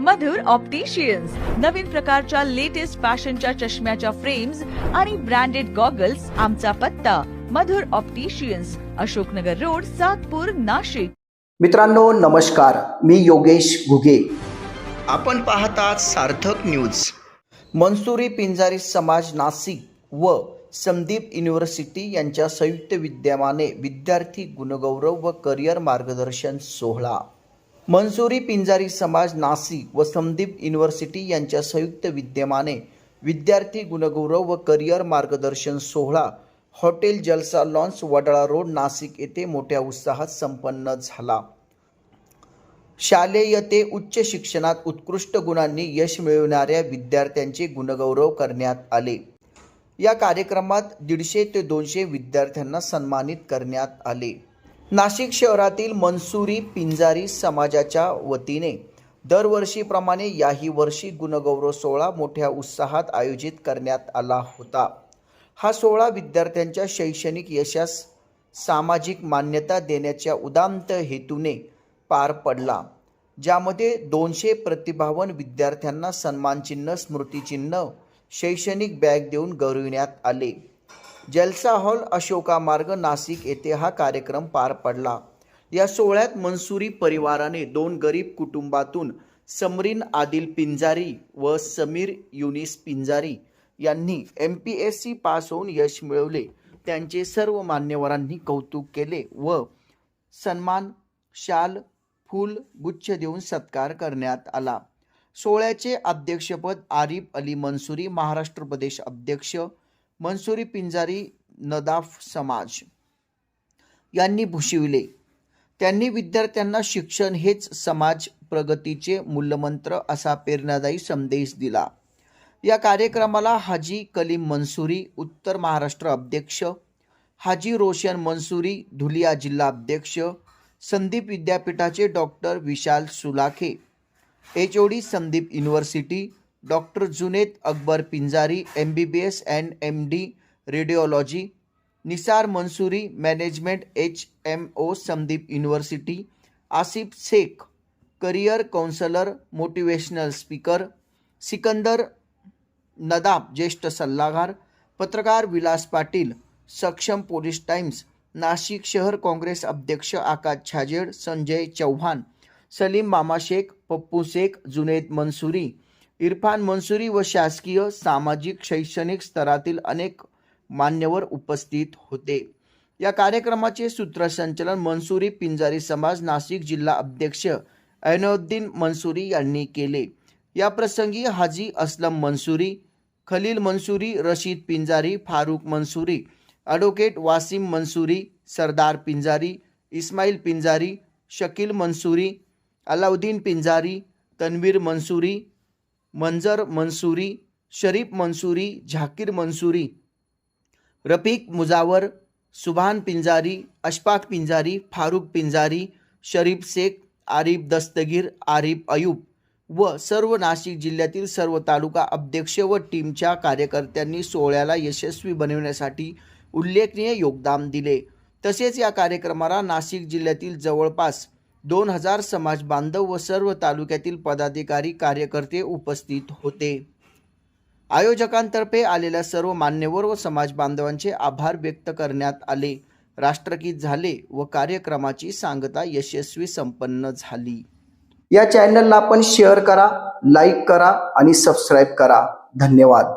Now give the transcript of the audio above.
मधुर opticians नवीन प्रकारच्या latest फॅशनच्या चष्म्याच्या फ्रेम्स आणि ब्रँडेड गॉगल्स आमचा पत्ता. Madhur opticians Ashoknagar road Satpur Nashik. मित्रांनो नमस्कार. मी योगेश घुगे. आपण पाहतात सार्थक न्यूज मनसुरी पिंजारी समाज नाशिक व संदीप युनिव्हर्सिटी यांच्या संयुक्त विद्यमाने विद्यार्थी गुणगौरव व करिअर मार्गदर्शन सोहळा. मनसुरी पिंजारी समाज नाशिक व संदीप युनिव्हर्सिटी यांच्या संयुक्त विद्यमाने विद्यार्थी गुणगौरव व करिअर मार्गदर्शन सोहळा हॉटेल जलसा लॉन्स वडाळा रोड नाशिक येथे मोठ्या उत्साहात संपन्न झाला. शालेय ते उच्च शिक्षणात उत्कृष्ट गुणांनी यश मिळवणाऱ्या विद्यार्थ्यांचे गुणगौरव करण्यात आले. या कार्यक्रमात दीडशे ते दोनशे विद्यार्थ्यांना सन्मानित करण्यात आले. नाशिक शहरातील मनसुरी पिंजारी समाजाच्या वतीने दरवर्षीप्रमाणे याही वर्षी गुणगौरव सोहळा मोठ्या उत्साहात आयोजित करण्यात आला होता. हा सोहळा विद्यार्थ्यांच्या शैक्षणिक यशास सामाजिक मान्यता देण्याच्या उदांत हेतूने पार पडला. ज्यामध्ये दोनशे प्रतिभावन विद्यार्थ्यांना सन्मानचिन्ह स्मृतिचिन्ह शैक्षणिक बॅग देऊन गौरविण्यात आले. जलसा हॉल अशोका मार्ग नाशिक येथे हा कार्यक्रम पार पडला. या सोहळ्यात मनसुरी परिवाराने दोन गरीब कुटुंबातून समरीन आदिल पिंजारी व समीर युनिस पिंजारी यांनी M P S C pass होऊन यश मिळवले. त्यांचे सर्व मान्यवरांनी कौतुक केले व सन्मान शाल फूल गुच्छ देऊन सत्कार करण्यात आला. सोहळ्याचे अध्यक्षपद आरिफ अली मनसुरी महाराष्ट्र प्रदेश अध्यक्ष मनसुरी पिंजारी नदाफ समाज यांनी भूषविले. त्यांनी विद्यार्थ्यांना शिक्षण हेच समाज प्रगतीचे मूलमंत्र असा प्रेरणादायी संदेश दिला. या कार्यक्रमाला हाजी कलीम मनसुरी उत्तर महाराष्ट्र अध्यक्ष हाजी रोशन मनसुरी धुलिया जिल्हा अध्यक्ष संदीप विद्यापीठाचे doctor Vishal Sulakhe H O D Sandeep university doctor Junaid Akbar Pinjari M B B S and M D radiology Nisar Mansuri management H M O Sandeep university Asif Shaikh career counsellor motivational speaker Sikandar Nadab ज्येष्ठ सल्लागार पत्रकार विलास पाटील सक्षम police times Nashik शहर काँग्रेस अध्यक्ष आकाश छाजेड संजय चव्हाण सलीम मामा शेख पप्पू शेख जुनेद मनसुरी इरफान मनसुरी व शासकीय सामाजिक शैक्षणिक स्तरातील अनेक मान्यवर उपस्थित होते. या कार्यक्रमाचे सूत्रसंचलन मनसुरी पिंजारी समाज नाशिक जिल्हा अध्यक्ष ऐनउद्दीन मनसुरी यांनी केले. या प्रसंगी हाजी असलम मनसुरी खलील मनसुरी रशीद पिंजारी फारूक मनसुरी ॲडव्होकेट वासिम मनसुरी सरदार पिंजारी इस्माईल पिंजारी शकील मनसुरी अलाउद्दीन पिंजारी तन्वीर मनसुरी मंजर मंसुरी शरीफ मंसुरी झाकीर मंसुरी रफीक मुजावर सुभान पिंजारी अशफाक पिंजारी फारूक पिंजारी शरीफ शेख आरिफ दस्तगीर आरिफ अयूब व सर्व नाशिक जिल्ह्यातील सर्व तालुका अध्यक्ष व टीमच्या कार्यकर्त्यांनी सोहळ्याला यशस्वी बनवण्यासाठी उल्लेखनीय योगदान दिले. तसेच या कार्यक्रमाला नाशिक जिल्ह्यातील जवळपास दोन हजार समाज बांधव व सर्व तालुक्यातील पदाधिकारी कार्यकर्ते उपस्थित होते. आयोजकांतर्फे आलेल्या सर्व मान्यवर व समाज बांधवांचे आभार व्यक्त करण्यात आले. राष्ट्रगीत झाले व कार्यक्रमाची सांगता यशस्वी संपन्न झाली. या चॅनलला आपण शेअर करा लाईक करा आणि सबस्क्राईब करा. धन्यवाद.